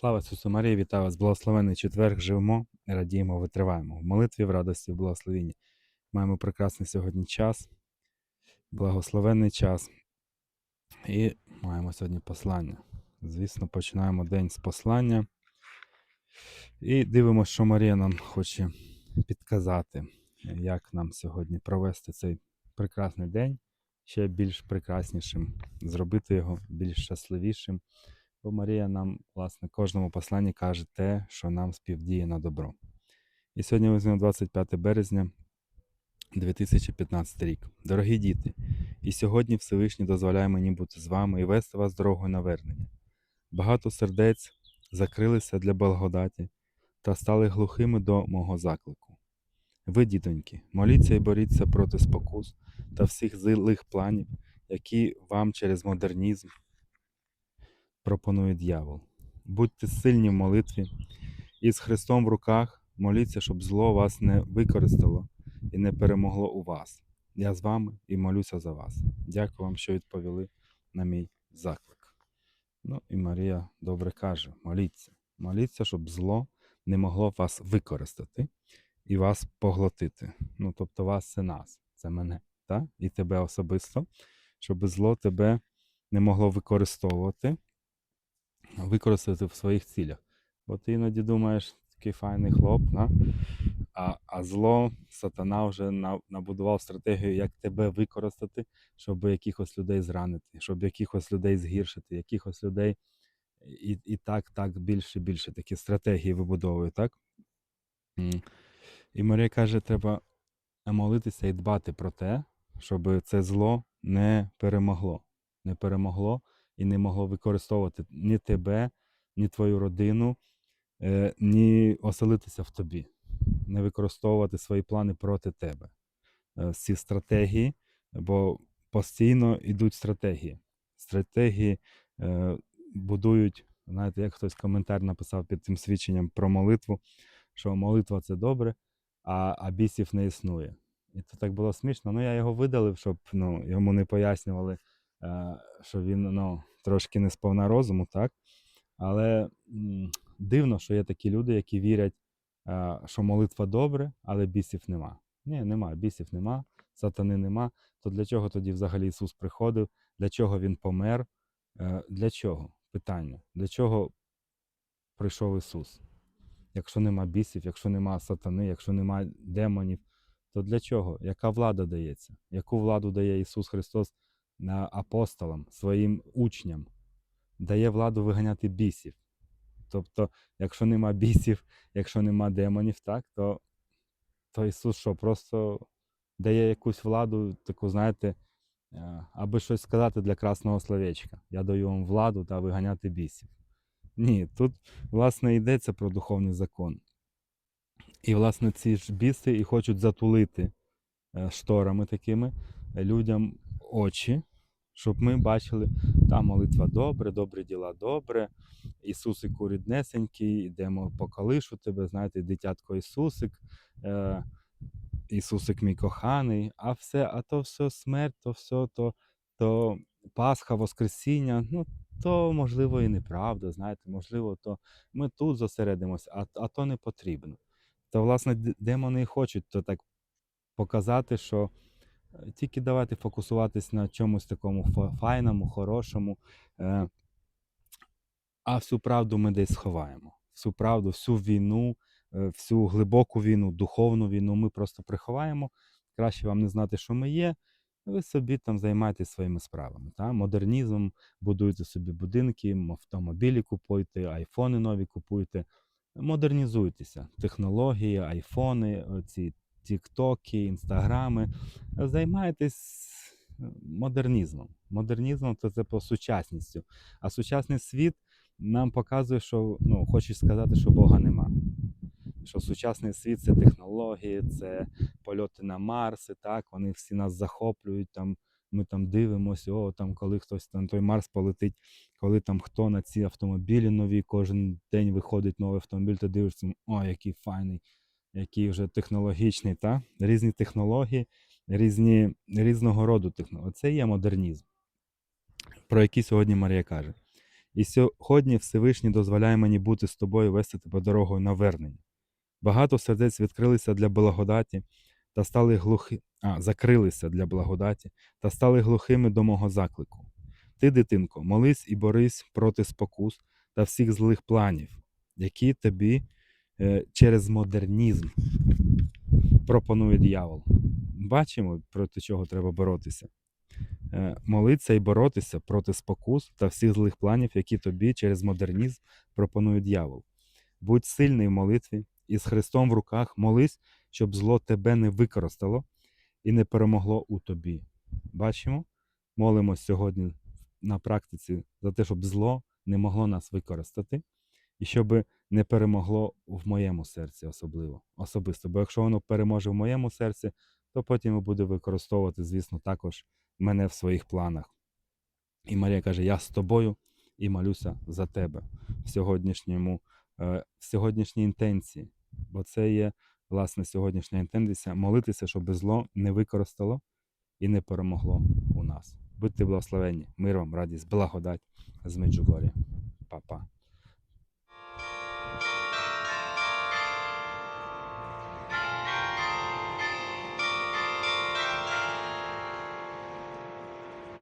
Слава Ісусу Марії, вітаю вас, благословений четверг, живемо, радіємо, витриваємо. В молитві, в радості, в благословенні. Маємо прекрасний сьогодні час, благословенний час. І маємо сьогодні послання. Звісно, починаємо день з послання. І дивимося, що Марія нам хоче підказати, як нам сьогодні провести цей прекрасний день ще більш прекраснішим, зробити його більш щасливішим. Бо Марія нам, власне, кожному посланні каже те, що нам співдіє на добро. І сьогодні візьмемо 25 березня 2015 рік. Дорогі діти, і сьогодні Всевишній дозволяє мені бути з вами і вести вас дорогою навернення. Багато сердець закрилися для благодаті та стали глухими до мого заклику. Ви, дітоньки, моліться і боріться проти спокус та всіх злих планів, які вам через модернізм пропонує дьявол. Будьте сильні в молитві і з Христом в руках моліться, щоб зло вас не використало і не перемогло у вас. Я з вами і молюся за вас. Дякую вам, що відповіли на мій заклик. Ну і Марія добре каже: моліться. Моліться, щоб зло не могло вас використати і вас поглотити. Ну, тобто вас це нас, це мене, так? і тебе особисто, щоб зло тебе не могло використовувати використати в своїх цілях. Бо ти іноді думаєш, такий файний хлоп? А, а зло, сатана вже набудував стратегію, як тебе використати, щоб якихось людей зранити, щоб якихось людей згіршити, якихось людей і, і так, так більше і більше такі стратегії вибудовує, так? І Марія каже, треба молитися і дбати про те, щоб це зло не перемогло. Не перемогло і не могло використовувати ні тебе, ні твою родину, е, ні оселитися в тобі, не використовувати свої плани проти тебе. Е, Ці стратегії, бо постійно йдуть стратегії. Стратегії е, будують, знаєте, як хтось коментар написав під цим свідченням про молитву, що молитва це добре, а, а бісів не існує. І це так було смішно. Ну, я його видалив, щоб ну, йому не пояснювали, е, що він ну, трошки не сповна розуму, так? Але дивно, що є такі люди, які вірять, е, що молитва добре, але бісів нема. Ні, нема, бісів нема, сатани нема. То для чого тоді взагалі Ісус приходив? Для чого Він помер? Е, Для чого? Питання. Для чого прийшов Ісус? Якщо нема бісів, якщо нема сатани, якщо нема демонів, то для чого? Яка влада дається? Яку владу дає Ісус Христос апостолам, своїм учням? Дає владу виганяти бісів. Тобто, якщо нема бісів, якщо нема демонів, так, то, то Ісус що, просто дає якусь владу, таку, знаєте, е, аби щось сказати для красного словечка. Я даю вам владу та виганяти бісів. Ні, тут, власне, йдеться про духовний закон. І, власне, ці ж біси і хочуть затулити е, шторами такими людям очі, щоб ми бачили, та молитва добре, добрі діла добре, Ісусику ріднесенький, йдемо по калишу тебе, знаєте, дитятко Ісусик, е, Ісусик мій коханий, а все, а то все смерть, то все, то, то Пасха, Воскресіння, ну, то можливо і неправда, знаєте, можливо, то ми тут зосередимося, а, а то не потрібно. То, власне, демони і хочуть то так показати, що тільки давайте фокусуватись на чомусь такому фа- файному, хорошому, е, а всю правду ми десь сховаємо. Всю правду, всю війну, е, всю глибоку війну, духовну війну ми просто приховаємо. Краще вам не знати, що ми є. Ви собі там займайтесь своїми справами. Та? Модернізм, будуйте собі будинки, автомобілі купуйте, айфони нові купуйте. Модернізуйтеся. Технології, айфони, ці тіктоки, інстаграми. Займайтесь е, модернізмом. Модернізмом це, це по сучасністю. А сучасний світ нам показує, що ну, хочеш сказати, що Бога нема. Що сучасний світ це технології, це польоти на Марс, і так, вони всі нас захоплюють. Там, ми там дивимося, о, там, коли хтось на той Марс полетить, коли там хто на ці автомобілі нові, кожен день виходить новий автомобіль, ти дивишся, о, який файний, який вже технологічний. Та? Різні технології, різні, різного роду технології. Це є модернізм, про який сьогодні Марія каже. І сьогодні Всевишній дозволяє мені бути з тобою, вести тебе дорогою навернення. Багато сердець відкрилися для благодаті та стали глухи... а, закрилися для благодаті та стали глухими до мого заклику. Ти, дитинко, молись і борись проти спокус та всіх злих планів, які тобі через модернізм пропонує диявол. Бачимо, проти чого треба боротися. Е, молитися і боротися проти спокус та всіх злих планів, які тобі через модернізм пропонує диявол. Будь сильний в молитві і з Христом в руках молись, щоб зло тебе не використало і не перемогло у тобі. Бачимо? Молимось сьогодні на практиці за те, щоб зло не могло нас використати, і щоб не перемогло в моєму серці особливо, особисто. Бо якщо воно переможе в моєму серці, то потім буде використовувати, звісно, також мене в своїх планах. І Марія каже: Я з тобою і молюся за тебе в сьогоднішньому, е, в сьогоднішній інтенції. Бо це є власне сьогоднішня інтенція молитися, щоб зло не використало і не перемогло у нас. Будьте благословенні, мир вам, радість, благодать з Меджугоря. Па-па.